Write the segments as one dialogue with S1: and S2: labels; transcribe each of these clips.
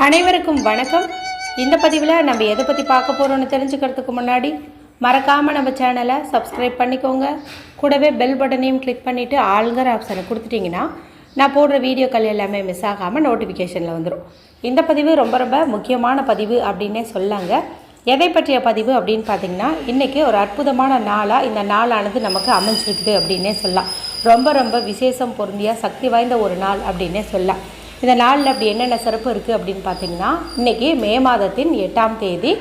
S1: அனைவருக்கும் வணக்கம். இந்த பதிவில் நம்ம எதை பற்றி பார்க்க போகிறோம்னு தெரிஞ்சுக்கிறதுக்கு முன்னாடி மறக்காமல் நம்ம சேனலை சப்ஸ்கிரைப் பண்ணிக்கோங்க. கூடவே பெல் பட்டனையும் கிளிக் பண்ணிவிட்டு ஆளுங்கிற ஆப்ஷனை கொடுத்துட்டிங்கன்னா நான் போடுற வீடியோக்கள் எல்லாமே மிஸ் ஆகாமல் நோட்டிஃபிகேஷனில் வந்துடும் இந்த பதிவு ரொம்ப ரொம்ப முக்கியமான பதிவு அப்படின்னே சொல்லாங்க. எதை பற்றிய பதிவு அப்படின்னு பார்த்தீங்கன்னா இன்றைக்கி ஒரு அற்புதமான நாளாக இந்த நாளானது நமக்கு அமைஞ்சிருக்குது அப்படின்னே சொல்லலாம். ரொம்ப ரொம்ப விசேஷம் பொருந்திய சக்தி வாய்ந்த ஒரு நாள் அப்படின்னே சொல்லலாம். இந்த நாளில் அப்படி என்னென்ன சிறப்பு இருக்குது அப்படின்னு பார்த்தீங்கன்னா இன்றைக்கி மே மாதத்தின் எட்டாம் தேதி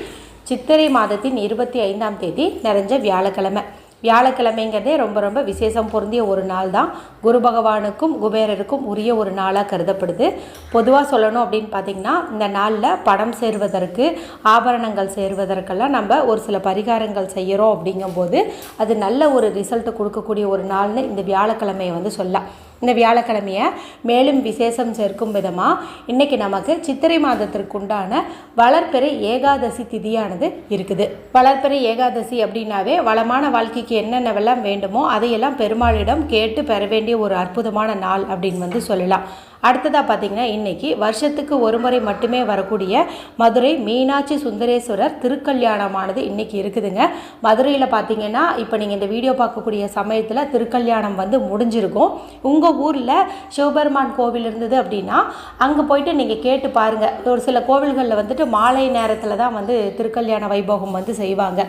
S1: சித்திரை மாதத்தின் இருபத்தி ஐந்தாம் தேதி நிறைஞ்ச வியாழக்கிழமை. வியாழக்கிழமைங்கிறதே ரொம்ப ரொம்ப விசேஷம் பொருந்திய ஒரு நாள் தான். குரு பகவானுக்கும் குபேரருக்கும் உரிய ஒரு நாளாக கருதப்படுது. பொதுவாக சொல்லணும் அப்படின்னு பார்த்தீங்கன்னா இந்த நாளில் பணம் சேர்வதற்கு ஆபரணங்கள் சேர்வதற்கெல்லாம் நம்ம ஒரு சில பரிகாரங்கள் செய்கிறோம் அப்படிங்கும்போது அது நல்ல ஒரு ரிசல்ட்டு கொடுக்கக்கூடிய ஒரு நாள்னு இந்த வியாழக்கிழமையை வந்து சொல்லலாம். இந்த வியாழக்கிழமையை மேலும் விசேஷம் சேர்க்கும் விதமாக இன்றைக்கி நமக்கு சித்திரை மாதத்திற்கு உண்டான ஏகாதசி திதியானது இருக்குது. வளர்பிறை ஏகாதசி அப்படின்னாவே வளமான வாழ்க்கைக்கு என்னென்னவெல்லாம் வேண்டுமோ அதையெல்லாம் பெருமாளிடம் கேட்டு பெற வேண்டிய ஒரு அற்புதமான நாள் அப்படின்னு வந்து சொல்லலாம். அடுத்ததாக பார்த்தீங்கன்னா இன்றைக்கி வருஷத்துக்கு ஒரு முறை மட்டுமே வரக்கூடிய மதுரை மீனாட்சி சுந்தரேஸ்வரர் திருக்கல்யாணமானது இன்றைக்கி இருக்குதுங்க. மதுரையில் பார்த்தீங்கன்னா இப்போ நீங்கள் இந்த வீடியோ பார்க்கக்கூடிய சமயத்தில் திருக்கல்யாணம் வந்து முடிஞ்சிருக்கும். உங்கள் ஊரில் சிவபெருமான் கோவில் இருந்தது அப்படின்னா அங்கே போயிட்டு நீங்கள் கேட்டு பாருங்கள் ஒரு சில கோவில்களில் வந்துட்டு மாலை நேரத்தில் தான் வந்து திருக்கல்யாண வைபோகம் வந்து செய்வாங்க.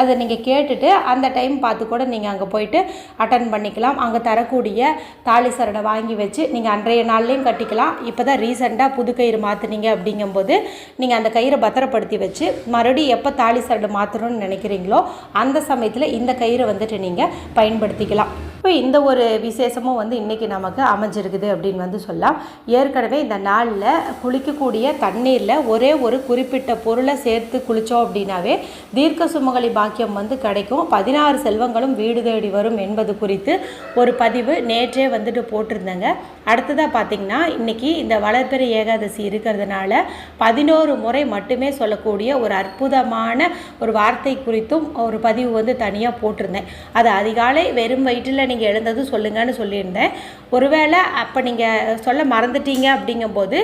S1: அதை நீங்கள் கேட்டுட்டு அந்த டைம் பார்த்து கூட நீங்கள் அங்கே போயிட்டு அட்டன் பண்ணிக்கலாம். அங்கே தரக்கூடிய தாலி சரடை வாங்கி வச்சு நீங்கள் அன்றைய நாள்லேயும் கட்டிக்கலாம். இப்போ தான் ரீசெண்டாக புது கயிறு மாற்றுனீங்க அப்படிங்கும்போது நீங்கள் அந்த கயிறை பத்திரப்படுத்தி வச்சு மறுபடியும் எப்போ தாலி சரடு மாற்றணும்னு நினைக்கிறீங்களோ அந்த சமயத்தில் இந்த கயிறை வந்துட்டு நீங்கள் பயன்படுத்திக்கலாம். இப்போ இந்த ஒரு விசேஷமும் வந்து இன்றைக்கி நமக்கு அமைஞ்சிருக்குது அப்படின்னு வந்து சொல்லலாம். ஏற்கனவே இந்த நாளில் குளிக்கக்கூடிய தண்ணீரில் ஒரே ஒரு குறிப்பிட்ட பொருளை சேர்த்து குளித்தோம் அப்படின்னாவே தீர்க்க சுமங்கலி பாக்கியம் வந்து கிடைக்கும். பதினாறு செல்வங்களும் வீடு தேடி வரும் என்பது குறித்து ஒரு பதிவு நேற்றே வந்துட்டு போட்டிருந்தேங்க. அடுத்ததாக பார்த்திங்கன்னா இன்றைக்கி இந்த வளர்பிறை ஏகாதசி இருக்கிறதுனால பதினோரு முறை மட்டுமே சொல்லக்கூடிய ஒரு அற்புதமான ஒரு வார்த்தை குறித்தும் ஒரு பதிவு வந்து தனியாக போட்டிருந்தேன். அது அதிகாலை வெறும் வயிற்றில் நீங்கள் எழுந்தது சொல்லுங்கன்னு சொல்லியிருந்தேன். ஒருவேளை அப்போ நீங்கள் சொல்ல மறந்துட்டீங்க அப்படிங்கும்போது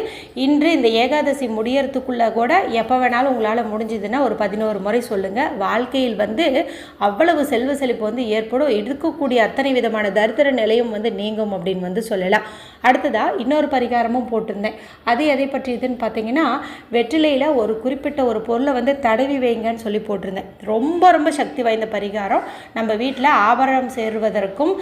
S1: இன்று இந்த ஏகாதசி முடியறதுக்குள்ளே கூட எப்போ வேணாலும் உங்களால் முடிஞ்சதுன்னா ஒரு பதினோரு முறை சொல்லுங்கள் வாழ்க்கையில் வந்து அவ்வளவு செல்வ செழிப்பு வந்து ஏற்படும். இருக்கக்கூடிய அத்தனை விதமான தரித்திர நிலையும் வந்து நீங்கும் அப்படின்னு வந்து சொல்லலாம். அடுத்ததாக இன்னும் இன்னொரு பரிகாரமும் போட்டிருந்தேன். அது எதை பற்றியதுன்னு பார்த்தீங்கன்னா வெற்றிலையில் ஒரு குறிப்பிட்ட ஒரு பொருளை வந்து தடவி வைங்கன்னு சொல்லி போட்டிருந்தேன். ரொம்ப ரொம்ப சக்தி வாய்ந்த பரிகாரம். நம்ம வீட்டில் ஆபரணம் சேருவதற்கும்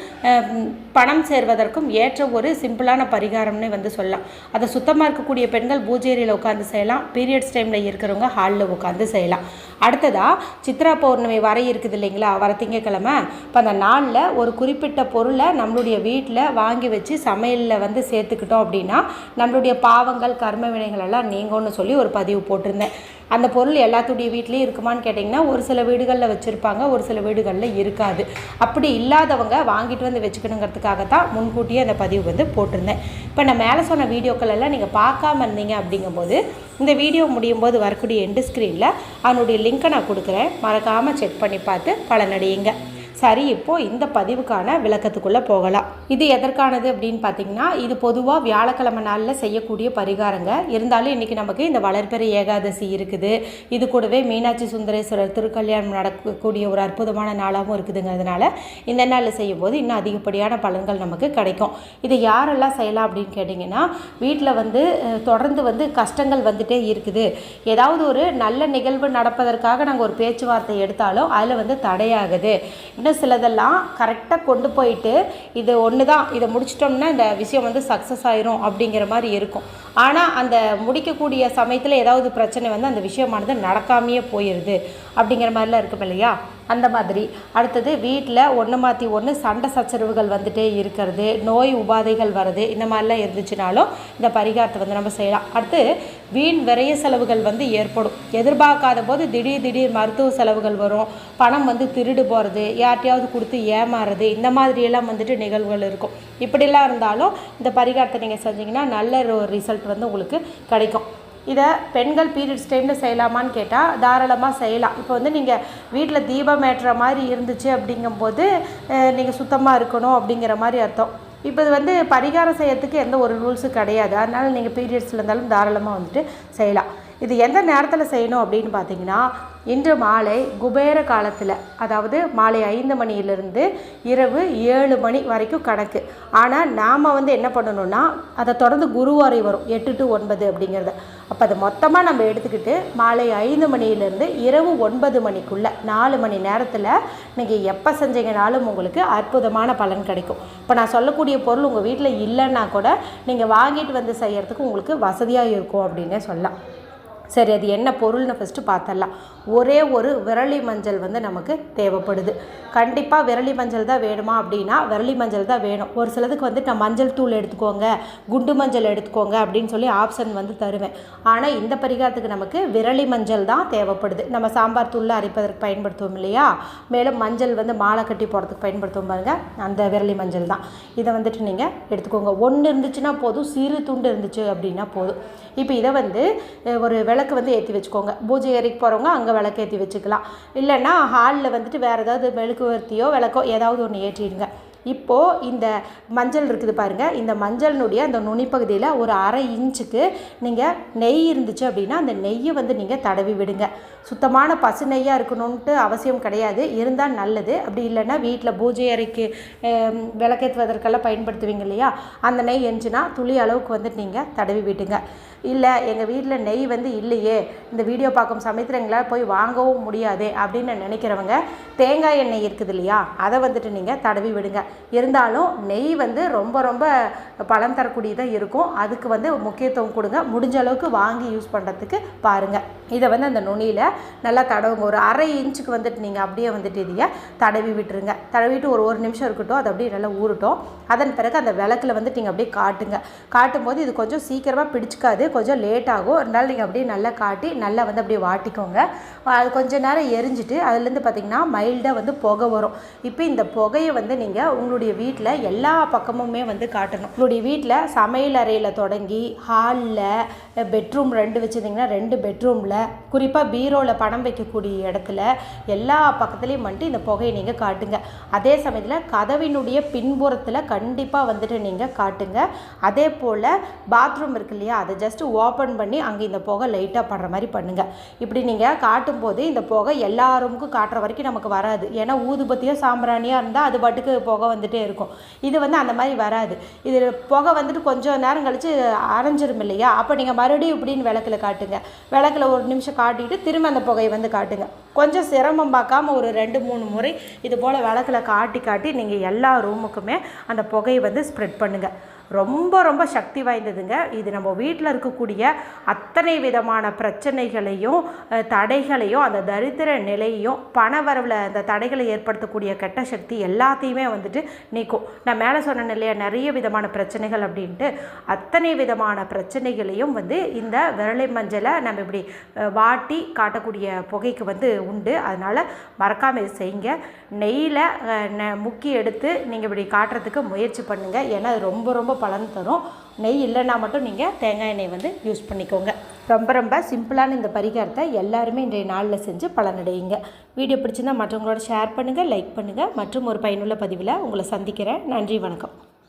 S1: பணம் சேர்வதற்கும் ஏற்ற ஒரு சிம்பிளான பரிகாரம்னே வந்து சொல்லலாம். அதை சுத்தமாக இருக்கக்கூடிய பெண்கள் பூஜேரியில் உட்காந்து செய்யலாம். பீரியட்ஸ் டைமில் இருக்கிறவங்க ஹாலில் உட்காந்து செய்யலாம். அடுத்ததாக சித்ரா பௌர்ணமி வர இருக்குது இல்லைங்களா? வர திங்கக்கிழமை. இப்போ அந்த நாளில் ஒரு குறிப்பிட்ட பொருளை நம்மளுடைய வீட்டில் வாங்கி வச்சு சமையலில் வந்து சேர்த்துக்கிட்டோம் அப்படின்னா நம்மளுடைய பாவங்கள் கர்ம வினைகள் எல்லாம் நீங்கும்னு சொல்லி ஒரு பதிவு போட்டிருந்தேன். அந்த பொருள் எல்லாத்துடைய வீட்லேயும் இருக்குமான்னு கேட்டிங்கன்னா ஒரு சில வீடுகளில் வச்சுருப்பாங்க ஒரு சில வீடுகளில் இருக்காது. அப்படி இல்லாதவங்க வாங்கிட்டு வந்து வச்சுக்கணுங்கிறதுக்காக தான் முன்கூட்டியே அந்த பதிவு வந்து போட்டிருந்தேன். இப்போ நான் மேலே சொன்ன வீடியோக்கள் எல்லாம் நீங்கள் பார்க்காம இருந்தீங்க அப்படிங்கும்போது இந்த வீடியோ முடியும் போது வரக்கூடிய எண்டு ஸ்க்ரீனில் அதனுடைய லிங்க்கை நான் கொடுக்குறேன். மறக்காமல் செக் பண்ணி பார்த்து பலனடையுங்க. சரி இப்போ இந்த பதிவுக்கான விளக்கத்துக்குள்ளே போகலாம். இது எதற்கானது அப்படின்னு பார்த்தீங்கன்னா இது பொதுவாக வியாழக்கிழமை நாளில் செய்யக்கூடிய பரிகாரங்க. இருந்தாலும் இன்றைக்கி நமக்கு இந்த வளர்பிறை ஏகாதசி இருக்குது. இது கூடவே மீனாட்சி சுந்தரேஸ்வரர் திருக்கல்யாணம் நடக்கக்கூடிய ஒரு அற்புதமான நாளாகவும் இருக்குதுங்கிறதுனால இந்த நாளில் செய்யும்போது இன்னும் அதிகப்படியான பலன்கள் நமக்கு கிடைக்கும். இதை யாரெல்லாம் செய்யலாம் அப்படின்னு கேட்டிங்கன்னா வீட்டில் வந்து தொடர்ந்து வந்து கஷ்டங்கள் வந்துட்டே இருக்குது. ஏதாவது ஒரு நல்ல நிகழ்வு நடப்பதற்காக நாங்கள் ஒரு பேச்சுவார்த்தை எடுத்தாலும் அதில் வந்து தடையாகுது. இன்னும் சிலதெல்லாம் கரெக்டாக கொண்டு போயிட்டு இது ஒன்று தான் இதை முடிச்சிட்டோம்னா இந்த விஷயம் வந்து சக்ஸஸ் ஆயிரும் அப்படிங்கிற மாதிரி இருக்கும். ஆனால் அந்த முடிக்கக்கூடிய சமயத்தில் ஏதாவது பிரச்சனை வந்து அந்த விஷயமானது நடக்காமையே போயிடுது அப்படிங்கிற மாதிரிலாம் இருக்கும் இல்லையா? அந்த மாதிரி. அடுத்தது வீட்டில் ஒன்று மாற்றி ஒன்று சண்டை சச்சரவுகள் வந்துட்டே இருக்கிறது நோய் உபாதைகள் வருது இந்த மாதிரிலாம் இருந்துச்சுனாலும் இந்த பரிகாரத்தை வந்து நம்ம செய்யலாம். அடுத்து வீண் விரைய செலவுகள் வந்து ஏற்படும். எதிர்பார்க்காத போது திடீர் திடீர் மருத்துவ செலவுகள் வரும். பணம் வந்து திருடு போகிறது யார்ட்டையாவது கொடுத்து ஏமாறுறது இந்த மாதிரியெல்லாம் வந்துட்டு நிகழ்வுகள் இருக்கும். இப்படிலாம் இருந்தாலும் இந்த பரிகாரத்தை நீங்கள் செஞ்சீங்கன்னா நல்ல ஒரு ரிசல்ட் வந்து உங்களுக்கு கிடைக்கும். இதை பெண்கள் பீரியட்ஸ் டைமில் செய்யலாமான்னு கேட்டால் தாராளமாக செய்யலாம். இப்போ வந்து நீங்கள் வீட்டில் தீபம் ஏற்றுற மாதிரி இருந்துச்சு அப்படிங்கும்போது நீங்கள் சுத்தமாக இருக்கணும் அப்படிங்கிற மாதிரி அர்த்தம். இப்போ இது வந்து பரிகாரம் செய்யறதுக்கு எந்த ஒரு ரூல்ஸும் கிடையாது. அதனால் நீங்கள் பீரியட்ஸில் இருந்தாலும் தாராளமாக வந்துட்டு செய்யலாம். இது எந்த நேரத்தில் செய்யணும் அப்படின்னு பார்த்தீங்கன்னா இன்று மாலை குபேர காலத்தில் அதாவது மாலை ஐந்து மணியிலிருந்து இரவு ஏழு மணி வரைக்கும் கணக்கு. ஆனால் நாம் வந்து என்ன பண்ணணும்னா அதை தொடர்ந்து குருவாரை வரும் எட்டு டு ஒன்பது அப்படிங்கிறத. அப்போ அதை மொத்தமாக நம்ம எடுத்துக்கிட்டு மாலை ஐந்து மணியிலேருந்து இரவு ஒன்பது மணிக்குள்ளே நாலு மணி நேரத்தில் நீங்கள் எப்போ செஞ்சீங்கனாலும் உங்களுக்கு அற்புதமான பலன் கிடைக்கும். இப்போ நான் சொல்லக்கூடிய பொருள் உங்கள் வீட்டில் இல்லைன்னா கூட நீங்கள் வாங்கிட்டு வந்து செய்கிறதுக்கு உங்களுக்கு வசதியாக இருக்கும் அப்படின்னே சொல்லலாம். சரி அது என்ன பொருள்னு ஃபஸ்ட்டு பார்த்துடலாம் ஒரே ஒரு விரலி மஞ்சள் வந்து நமக்கு தேவைப்படுது. கண்டிப்பாக விரலி மஞ்சள் தான் வேணுமா அப்படின்னா விரலி மஞ்சள் தான் வேணும். ஒரு சிலதுக்கு வந்து நான் மஞ்சள் தூள் எடுத்துக்கோங்க குண்டு மஞ்சள் எடுத்துக்கோங்க அப்படின்னு சொல்லி ஆப்ஷன் வந்து தருவேன். ஆனால் இந்த பரிகாரத்துக்கு நமக்கு விரலி மஞ்சள் தான் தேவைப்படுது. நம்ம சாம்பார் தூளில் அரைப்பதற்கு பயன்படுத்துவோம் இல்லையா? மேலும் மஞ்சள் வந்து மாலை கட்டி போடுறதுக்கு பயன்படுத்துவோம் பாருங்கள் அந்த விரலி மஞ்சள் தான். இதை வந்துட்டு நீங்கள் எடுத்துக்கோங்க. ஒன்று இருந்துச்சுன்னா போதும் சிறு துண்டு இருந்துச்சு அப்படின்னா போதும். இப்போ இதை வந்து ஒரு விளக்கு வந்து ஏற்றி வச்சுக்கோங்க. பூஜை ஏறிக்கு போகிறவங்க அங்கே விளக்கு ஏற்றி வச்சுக்கலாம். இல்லைன்னா ஹாலில் வந்துட்டு வேறு ஏதாவது மெழுகுவர்த்தியோ விளக்கோ ஏதாவது ஒன்று ஏற்றிடுங்க. இப்போது இந்த மஞ்சள் இருக்குது பாருங்கள் இந்த மஞ்சளினுடைய அந்த நுனிப்பகுதியில் ஒரு அரை இன்ச்சுக்கு நீங்கள் நெய் இருந்துச்சு அப்படின்னா அந்த நெய்யை வந்து நீங்கள் தடவி விடுங்க. சுத்தமான பசு நெய்யாக இருக்கணுன்ட்டு அவசியம் கிடையாது. இருந்தால் நல்லது. அப்படி இல்லைன்னா வீட்டில் பூஜை அறைக்கு விளக்கேற்றுவதற்கெல்லாம் பயன்படுத்துவீங்க இல்லையா? அந்த நெய் இருந்துச்சுன்னா துளி அளவுக்கு வந்துட்டு நீங்கள் தடவி விட்டுங்க இல்லை எங்கள் வீட்டில் நெய் வந்து இல்லையே. இந்த வீடியோ பார்க்கும் சமயத்தில் எங்களால் போய் வாங்கவும் முடியாது அப்படின்னு நினைக்கிறவங்க தேங்காய் எண்ணெய் இருக்குது இல்லையா? அதை வந்துட்டு நீங்கள் தடவி விடுங்க. இருந்தாலும் நெய் வந்து ரொம்ப ரொம்ப பலம் தரக்கூடியதாக இருக்கும். அதுக்கு வந்து முக்கியத்துவம் கொடுங்க. முடிஞ்ச அளவுக்கு வாங்கி யூஸ் பண்ணுறதுக்கு பாருங்கள் இதை வந்து அந்த நுனியில் நல்லா தடவுங்க. ஒரு அரை இன்ச்சுக்கு வந்துட்டு நீங்கள் அப்படியே வந்துட்டு இதையை தடவி விட்டுருங்க. தடவிட்டு ஒரு ஒரு நிமிஷம் இருக்கட்டும். அது அப்படியே நல்லா ஊறட்டும். அதன் பிறகு அந்த விளக்கில் வந்துட்டு நீங்கள் அப்படியே காட்டுங்க. காட்டும்போது இது கொஞ்சம் சீக்கிரமாக பிடிச்சிக்காது. கொஞ்சம் லேட் ஆகும். இருந்தாலும் நீங்கள் அப்படியே நல்லா காட்டி நல்லா வந்து அப்படியே வாட்டிக்கோங்க. அது கொஞ்சம் நேரம் எரிஞ்சிட்டு அதுலேருந்து பார்த்தீங்கன்னா மைல்டாக வந்து புகை வரும். இப்போ இந்த புகையை வந்து நீங்கள் உங்களுடைய வீட்டில் எல்லா பக்கமுமே வந்து காட்டணும். உங்களுடைய வீட்டில் சமையல் அறையில் தொடங்கி ஹாலில் பெட்ரூம் ரெண்டு வச்சுருந்தீங்கன்னா ரெண்டு பெட்ரூமில் குறிப்பாக பீரோ ஃபோட்டோவில் படம் வைக்கக்கூடிய இடத்துல எல்லா பக்கத்துலேயும் வந்துட்டு இந்த புகையை நீங்கள் காட்டுங்க. அதே சமயத்தில் கதவினுடைய பின்புறத்தில் கண்டிப்பாக வந்துட்டு நீங்கள் காட்டுங்க. அதே போல் பாத்ரூம் இருக்கு இல்லையா அதை ஜஸ்ட் ஓப்பன் பண்ணி அங்கே இந்த புகை லைட்டாக படுற மாதிரி பண்ணுங்கள் இப்படி நீங்கள் காட்டும்போது இந்த புகை எல்லா ரூமுக்கும் காட்டுற வரைக்கும் நமக்கு வராது. ஏன்னா ஊதுபத்தியோ சாம்பிராணியாக இருந்தால் அது பாட்டுக்கு புகை வந்துட்டே இருக்கும். இது வந்து அந்த மாதிரி வராது. இது புகை வந்துட்டு கொஞ்சம் நேரம் கழித்து அரைஞ்சிரும் இல்லையா அப்போ நீங்கள் மறுபடியும் இப்படின்னு விளக்குல காட்டுங்க. விளக்கில் ஒரு நிமிஷம் காட்டிட்டு திரும்ப அந்த புகையை வந்து காட்டுங்க. கொஞ்சம் சிரமம் பார்க்காம ஒரு ரெண்டு மூணு முறை இது போல் விளக்கில் காட்டி காட்டி நீங்கள் எல்லா ரூமுக்குமே அந்த புகையை வந்து ஸ்ப்ரெட் பண்ணுங்கள் ரொம்ப ரொம்ப சக்தி வாய்ந்ததுங்க. இது நம்ம வீட்டில் இருக்கக்கூடிய அத்தனை விதமான பிரச்சனைகளையும் தடைகளையும் அந்த தரித்திர நிலையையும் பண வரவில் அந்த தடைகளை ஏற்படுத்தக்கூடிய கெட்ட சக்தி எல்லாத்தையுமே வந்துட்டு நீக்கும். நான் மேலே சொன்னேன் இல்லையா நிறைய விதமான பிரச்சனைகள் அப்படின்ட்டு. அத்தனை விதமான பிரச்சனைகளையும் வந்து இந்த விரலை மஞ்சளை நம்ம இப்படி வாட்டி காட்டக்கூடிய புகைக்கு வந்து உண்டு. அதனால் மறக்காமல் இது செய்யுங்க. நெய்யில் முக்கி எடுத்து நீங்கள் இப்படி காட்டுறதுக்கு முயற்சி பண்ணுங்கள் ஏன்னா அது ரொம்ப ரொம்ப பலன் தரும். நெய் இல்லைன்னா மட்டும் நீங்கள் தேங்காய் எண்ணெய் வந்து யூஸ் பண்ணிக்கோங்க. ரொம்ப ரொம்ப சிம்பிளான இந்த பரிகாரத்தை எல்லாருமே இன்றைய நாளில் செஞ்சு பலனடையுங்க. வீடியோ பிடிச்சிருந்தா மற்றவங்களோட ஷேர் பண்ணுங்கள் லைக் பண்ணுங்கள் மற்றும் ஒரு பயனுள்ள பதிவில் உங்களை சந்திக்கிறேன். நன்றி வணக்கம்.